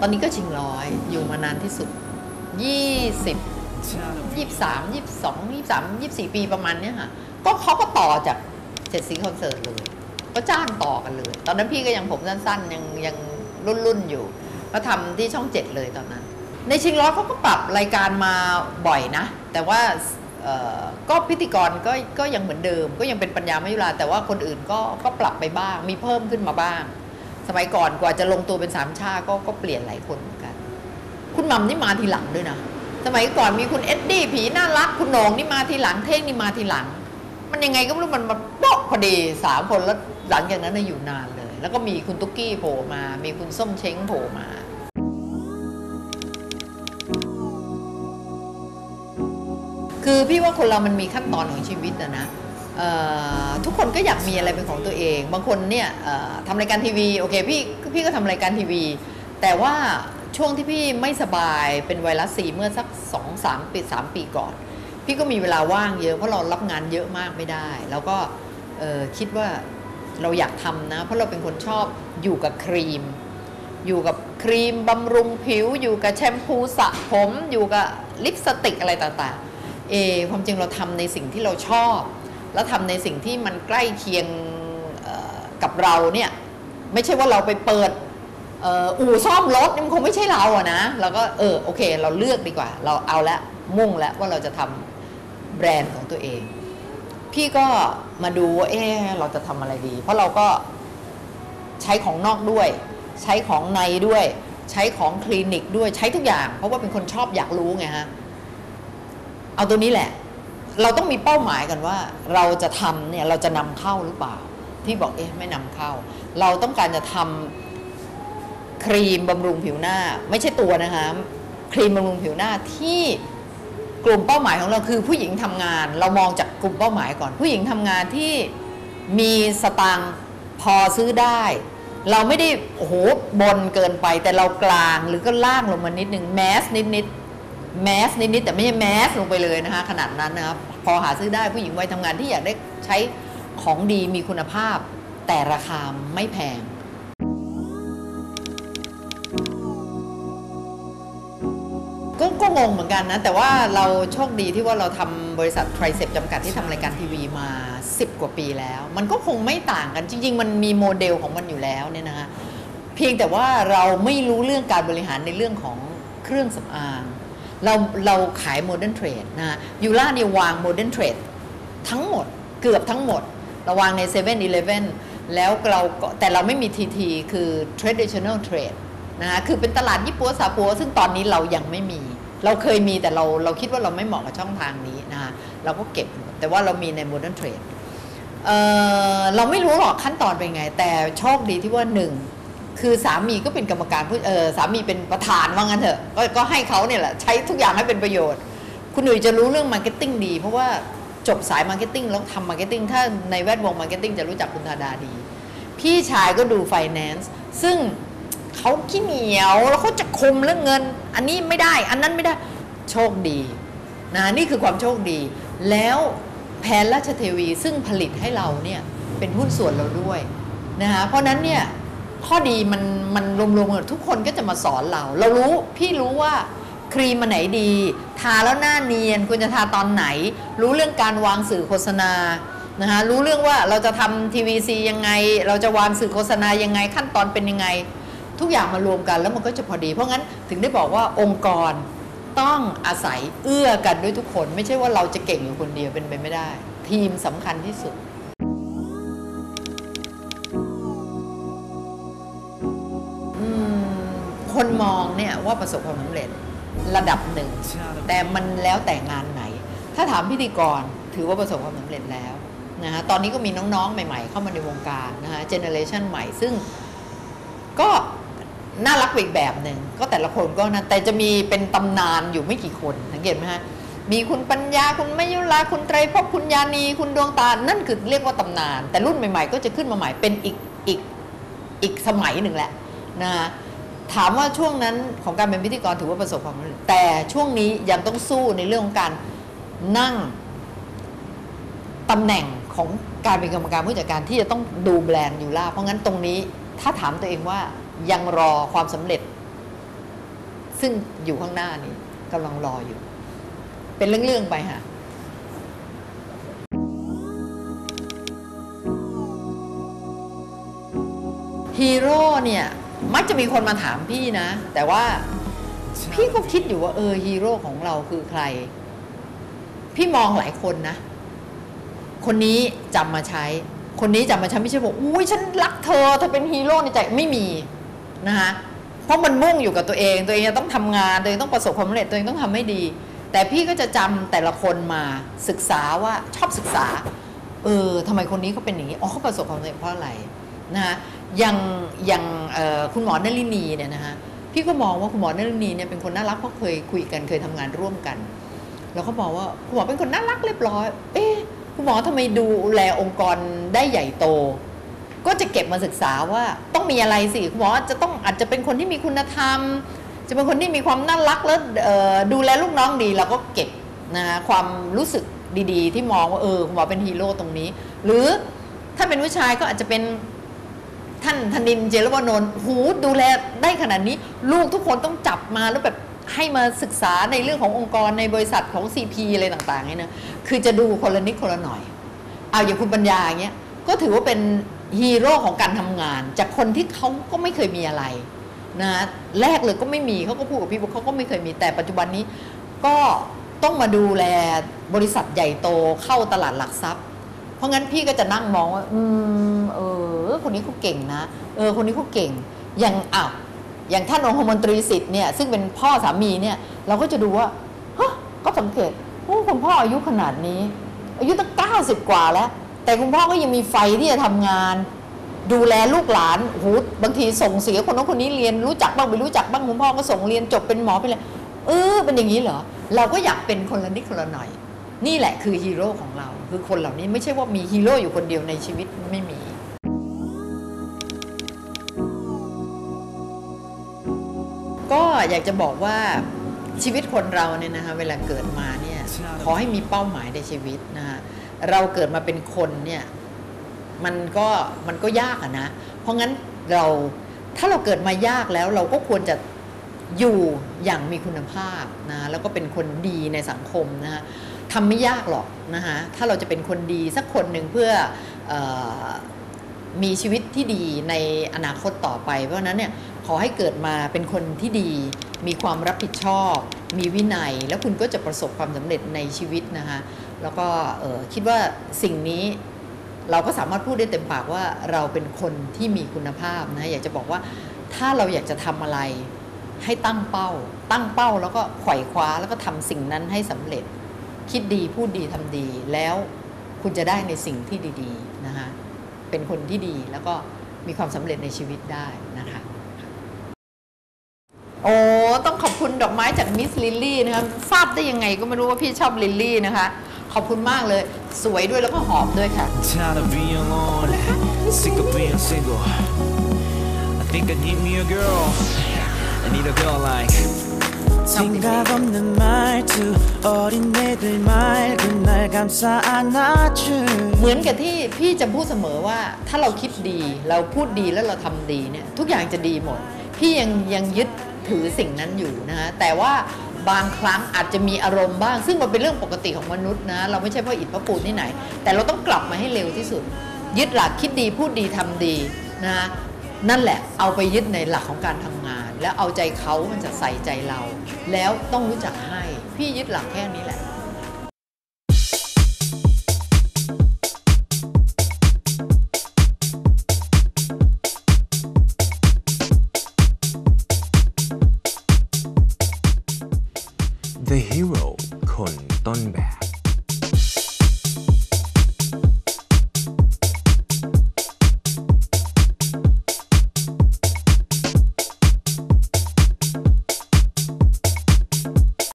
ตอนนี้ก็ชิงร้อยอยู่มานานที่สุด 20 23 22 23 24 ปีประมาณเนี้ยค่ะ ก็เขาก็ต่อจากเจ็ดสีคอนเสิร์ตเลย ก็จ้างต่อกันเลย ตอนนั้นพี่ก็ยังผมสั้นๆ ยังยังรุ่นรุ่นๆอยู่ ก็ทำที่ช่องเจ็ดเลยตอนนั้น ในชิงร้อยเขาก็ปรับรายการมาบ่อยนะ แต่ว่าก็พิธีกรก็ก็ยังเหมือนเดิม ก็ยังเป็นปัญญาไม่ยุราแต่ว่าคนอื่นก็ก็ปรับไปบ้าง มีเพิ่มขึ้นมาบ้าง สมัยก่อนกว่าจะลงตัวเป็นสามชาติก็ก็เปลี่ยนหลายคนเหมือนกัน คุณมัมนี่มาทีหลังด้วยนะ สมัยก่อนมีคุณเอ็ดดี้ผีน่ารัก คุณหนงนี่มาทีหลัง เท่งนี่มาทีหลัง มันยังไงก็ไม่รู้มันมาโป๊ะพอดีสามคนแล้วหลังจากนั้นน่ะอยู่นานเลย แล้วก็มีคุณตุ๊กกี้โผล่มา มีคุณส้มเช้งโผล่มาคือพี่ว่าคนเรามันมีขั้นตอนของชีวิตนะนะ ทุกคนก็อยากมีอะไรเป็นของตัวเอง บางคนเนี่ยทำรายการทีวีโอเคพี่พี่ก็ทำรายการทีวี แต่ว่าช่วงที่พี่ไม่สบายเป็นไวรัสซีเมื่อสักสองสามปีสามปีก่อน พี่ก็มีเวลาว่างเยอะเพราะเรารับงานเยอะมากไม่ได้ แล้วก็คิดว่าเราอยากทำนะ เพราะเราเป็นคนชอบอยู่กับครีม อยู่กับครีมบำรุงผิว อยู่กับแชมพูสระผม อยู่กับลิปสติกอะไรต่างๆเออความจริงเราทำในสิ่งที่เราชอบ แล้วทำในสิ่งที่มันใกล้เคียงกับเราเนี่ยไม่ใช่ว่าเราไปเปิดอ,อ,อู่ซ่อมรถมันคงไม่ใช่เราอะนะเราก็เออโอเค เราเลือกดีกว่า เราเอาละมุ่งแล้วว่าเราจะทำแบรนด์ของตัวเอง พี่ก็มาดูว่าเออเราจะทำอะไรดี เพราะเราก็ใช้ของนอกด้วย ใช้ของในด้วย ใช้ของคลินิกด้วยใช้ทุกอย่าง เพราะว่าเป็นคนชอบอยากรู้ไงฮะเอาตัวนี้แหละ เราต้องมีเป้าหมายกันว่า เราจะทำเนี่ยเราจะนำเข้าหรือเปล่าพี่บอกเอ๊ะไม่นำเข้า เราต้องการจะทำครีมบำรุงผิวหน้า ไม่ใช่ตัวนะคะครีมบำรุงผิวหน้าที่กลุ่มเป้าหมายของเราคือผู้หญิงทำงาน เรามองจากกลุ่มเป้าหมายก่อน ผู้หญิงทำงานที่มีสตางค์พอซื้อได้ เราไม่ได้โอ้โหบนเกินไปแต่เรากลางหรือก็ล่างลงมานิดนึงแมสนิดนิด แมสนิดนิดๆแต่ไม่ใช่แมสลงไปเลยนะคะขนาดนั้นนะครับพอหาซื้อได้ผู้หญิงวัยทำงานที่อยากได้ใช้ของดีมีคุณภาพ แต่ราคาไม่แพงก็ก็งงเหมือนกันนะ แต่ว่าเราโชคดีที่ว่าเราทำบริษัท t r i c e p จำกัดที่ทำรายการทีวีมา 10 กว่าปีแล้ว มันก็คงไม่ต่างกันจริง ๆ มันมีโมเดลของมันอยู่แล้วเนี่ยนะคะเพียงแต่ว่าเราไม่รู้เรื่องการบริหารในเรื่องของเครื่องสำอาง เราเราขายโมเดิร์นเทรดนะยูล่าเนี่ยวางโมเดิร์นเทรดทั้งหมดเกือบทั้งหมดเราวางใน7 e เ e ่ e อแล้วเราก็แต่เราไม่มี TT คือ traditional trade นะคะคือเป็นตลาดญี่ปุ่นซาปัวซึ่งตอนนี้เรายังไม่มี เราเคยมีแต่เราเราคิดว่าเราไม่เหมาะกับช่องทางนี้นะคะเราก็เก็บแต่ว่าเรามีใน modern trade เอ่อเราไม่รู้หรอกขั้นตอนเป็นไง แต่โชคดีที่ว่าหนึ่ง คือสามีก็เป็นกรรมการผู้เออสามีเป็นประธานว่างั้นเถอะก็ก็ให้เขาเนี่ยแหละใช้ทุกอย่างให้เป็นประโยชน์ คุณหนุ่ยจะรู้เรื่องมาร์เก็ตติ้งดี เพราะว่าจบสายมาร์เก็ตติ้งแล้วทำมาร์เก็ตติ้งถ้าในแวดวงมาร์เก็ตติ้งจะรู้จักคุณธาดาดี พี่ชายก็ดูไฟแนนซ์ซึ่งเขาขี้เหนียวแล้วเขาจะคุมเรื่องเงิน อันนี้ไม่ได้ อันนั้นไม่ได้โชคดีนะนี่คือความโชคดี แล้วแพนราชเทวีซึ่งผลิตให้เราเนี่ยเป็นหุ้นส่วนเราด้วยนะคะเพราะนั้นเนี่ย ข้อดีมันมันรวมๆกันทุกคนก็จะมาสอนเรา เรารู้พี่รู้ว่าครีมมันไหนดี ทาแล้วหน้าเนียนควรจะทาตอนไหน รู้เรื่องการวางสื่อโฆษณานะคะรู้เรื่องว่าเราจะทำทีวีซียังไง เราจะวางสื่อโฆษณายังไงขั้นตอนเป็นยังไง ทุกอย่างมารวมกันแล้วมันก็จะพอดี เพราะงั้นถึงได้บอกว่าองค์กรต้องอาศัยเอื้อกันด้วยทุกคน ไม่ใช่ว่าเราจะเก่งอยู่คนเดียวเป็นไปไม่ได้ ทีมสำคัญที่สุด คนมองเนี่ยว่าประสบความสำเร็จระดับหนึ่ง แต่มันแล้วแต่งานไหน ถ้าถามพิธีกรถือว่าประสบความสำเร็จแล้วนะฮะตอนนี้ก็มีน้องๆ ใหม่ ๆ เข้ามาในวงการนะฮะเจเนอเรชันใหม่ซึ่งก็น่ารักไปอีกแบบหนึ่งก็แต่ละคนก็นะแต่จะมีเป็นตำนานอยู่ไม่กี่คนสังเกตไหมฮะมีคุณปัญญาคุณมยุราคุณไตรภพคุณยานีคุณดวงตา นั่นคือเรียกว่าตำนาน แต่รุ่นใหม่ ๆ ก็จะขึ้นมาใหม่เป็นอีกอีกอีกสมัยหนึ่งแหละนะฮะ ถามว่าช่วงนั้นของการเป็นพิธีกรถือว่าประสบความสำเร็จแต่ช่วงนี้ยังต้องสู้ในเรื่องของการนั่งตำแหน่งของการเป็นกรรมการผู้จัดการที่จะต้องดูแบรนด์อยู่ล่าเพราะงั้นตรงนี้ถ้าถามตัวเองว่ายังรอความสำเร็จ ซึ่งอยู่ข้างหน้านี้กำลังรออยู่ เป็นเรื่องๆไปค่ะฮีโร่เนี่ย มักจะมีคนมาถามพี่นะ แต่ว่าพี่ก็คิดอยู่ว่าเออฮีโร่ของเราคือใคร พี่มองหลายคนนะ คนนี้จำมาใช้ คนนี้จำมาใช้ไม่ใช่บอกอุ้ยฉันรักเธอเธอเป็นฮีโร่ในใจไม่มีนะคะเพราะมันมุ่งอยู่กับตัวเอง ตัวเองจะต้องทำงานตัวเองต้องประสบความสำเร็จตัวเองต้องทำให้ดี แต่พี่ก็จะจำแต่ละคนมาศึกษาว่าชอบศึกษา เออทำไมคนนี้เขาเป็นอย่างนี้อ๋อเขาประสบความสำเร็จเพราะอะไรนะคะ อย่างอย่างคุณหมอนลินีเนี่ยนะคะพี่ก็มองว่าคุณหมอนลินีเนี่ยเป็นคนน่ารักเพราะเคยคุยกันเคยทำงานร่วมกัน แล้วเขาบอกว่าคุณหมอเป็นคนน่ารักเรียบร้อย เอ๊ะคุณหมอทำไมดูแลองค์กรได้ใหญ่โต ก็จะเก็บมาศึกษาว่าต้องมีอะไรสิคุณหมอจะต้องอาจจะเป็นคนที่มีคุณธรรม จะเป็นคนที่มีความน่ารักแล้วดูแลลูกน้องดีเราก็เก็บนะคะความรู้สึกดีๆ ที่มองว่าเออคุณหมอเป็นฮีโร่ตรงนี้ หรือถ้าเป็นผู้ชายก็อาจจะเป็น ท่านธนินเจรวนนท์หูดูแลได้ขนาดนี้ ลูกทุกคนต้องจับมาแล้วแบบให้มาศึกษาในเรื่องขององค์กรในบริษัทของ CP อะไรต่างๆเนี่ยนะคือจะดูคนละนิดคนละหน่อย เอาอย่างคุณปัญญาอย่างเงี้ยก็ถือว่าเป็นฮีโร่ของการทำงาน จากคนที่เขาก็ไม่เคยมีอะไรนะแรกเลยก็ไม่มีเขาก็พูดกับพี่บอกเขาก็ไม่เคยมีแต่ปัจจุบันนี้ ก็ต้องมาดูแลบริษัทใหญ่โตเข้าตลาดหลักทรัพย์ เพราะงั้นพี่ก็จะนั่งมองว่า อืม เออ คนนี้เขาเก่งนะ เออ คนนี้เขาเก่ง อย่างอ้าวอย่างท่านองคมนตรีสิทธิ์เนี่ยซึ่งเป็นพ่อสามีเนี่ย เราก็จะดูว่าฮะก็สังเกตโอ้คุณพ่ออายุขนาดนี้ อายุตั้งเก้าสิบกว่าแล้ว แต่คุณพ่อก็ยังมีไฟที่จะทำงาน ดูแลลูกหลานโอ้โหบางทีส่งเสียคนนั้นคนนี้เรียนรู้จักบ้างไม่รู้จักบ้างคุณพ่อก็ส่งเรียนจบเป็นหมอไปเลยเออเป็นอย่างนี้เหรอเราก็อยากเป็นคนละนิดคนละหน่อย นี่แหละคือฮีโร่ของเรา คือคนเหล่านี้ไม่ใช่ว่ามีฮีโร่อยู่คนเดียวในชีวิตไม่มีก็อยากจะบอกว่าชีวิตคนเราเนี่ยนะคะเวลาเกิดมาเนี่ยขอให้มีเป้าหมายในชีวิตนะคะเราเกิดมาเป็นคนเนี่ยมันก็มันก็ยากอะนะ เพราะงั้นเราถ้าเราเกิดมายากแล้วเราก็ควรจะอยู่อย่างมีคุณภาพนะแล้วก็เป็นคนดีในสังคมนะคะ ทำไม่ยากหรอกนะคะถ้าเราจะเป็นคนดีสักคนหนึ่งเพื่ออมีชีวิตที่ดีในอนาคตต่อไป เพราะฉะนั้นเนี่ยขอให้เกิดมาเป็นคนที่ดี มีความรับผิดชอบ มีวินัย แล้วคุณก็จะประสบความสำเร็จในชีวิตนะคะแล้วก็คิดว่าสิ่งนี้เราก็สามารถพูดได้เต็มปากว่าเราเป็นคนที่มีคุณภาพนะอยากจะบอกว่าถ้าเราอยากจะทำอะไรให้ตั้งเป้า ตั้งเป้าแล้วก็ไขว่คว้าแล้วก็ทำสิ่งนั้นให้สำเร็จ คิดดีพูดดีทำดีแล้วคุณจะได้ในสิ่งที่ดีๆนะคะเป็นคนที่ดีแล้วก็มีความสำเร็จในชีวิตได้นะคะโอ้ต้องขอบคุณดอกไม้จากมิสลิลลี่นะคะทราบได้ยังไงก็ไม่รู้ว่าพี่ชอบลิลลี่นะคะ ขอบคุณมากเลย สวยด้วยแล้วก็หอมด้วยค่ะ I think I need me a girl. I need a girl like. 생각 없는 말투 어린 애들 맑은 날 감싸 안아줄 เหมือนกับที่พี่จะพูดเสมอว่าถ้าเราคิดดี เราพูดดีแล้วเราทำดีเนี่ยทุกอย่างจะดีหมด พี่ยังยังยึดถือสิ่งนั้นอยู่นะคะแต่ว่าบางครั้งอาจจะมีอารมณ์บ้าง ซึ่งมันเป็นเรื่องปกติของมนุษย์นะเราไม่ใช่พ่ออิฐพ่อปูนที่ไหน แต่เราต้องกลับมาให้เร็วที่สุด ยึดหลักคิดดีพูดดีทำดีนะนั่นแหละเอาไปยึดในหลักของการทำงาน แล้วเอาใจเขามันจะใส่ใจเรา แล้วต้องรู้จักให้ พี่ยึดหลักแค่นี้แหละ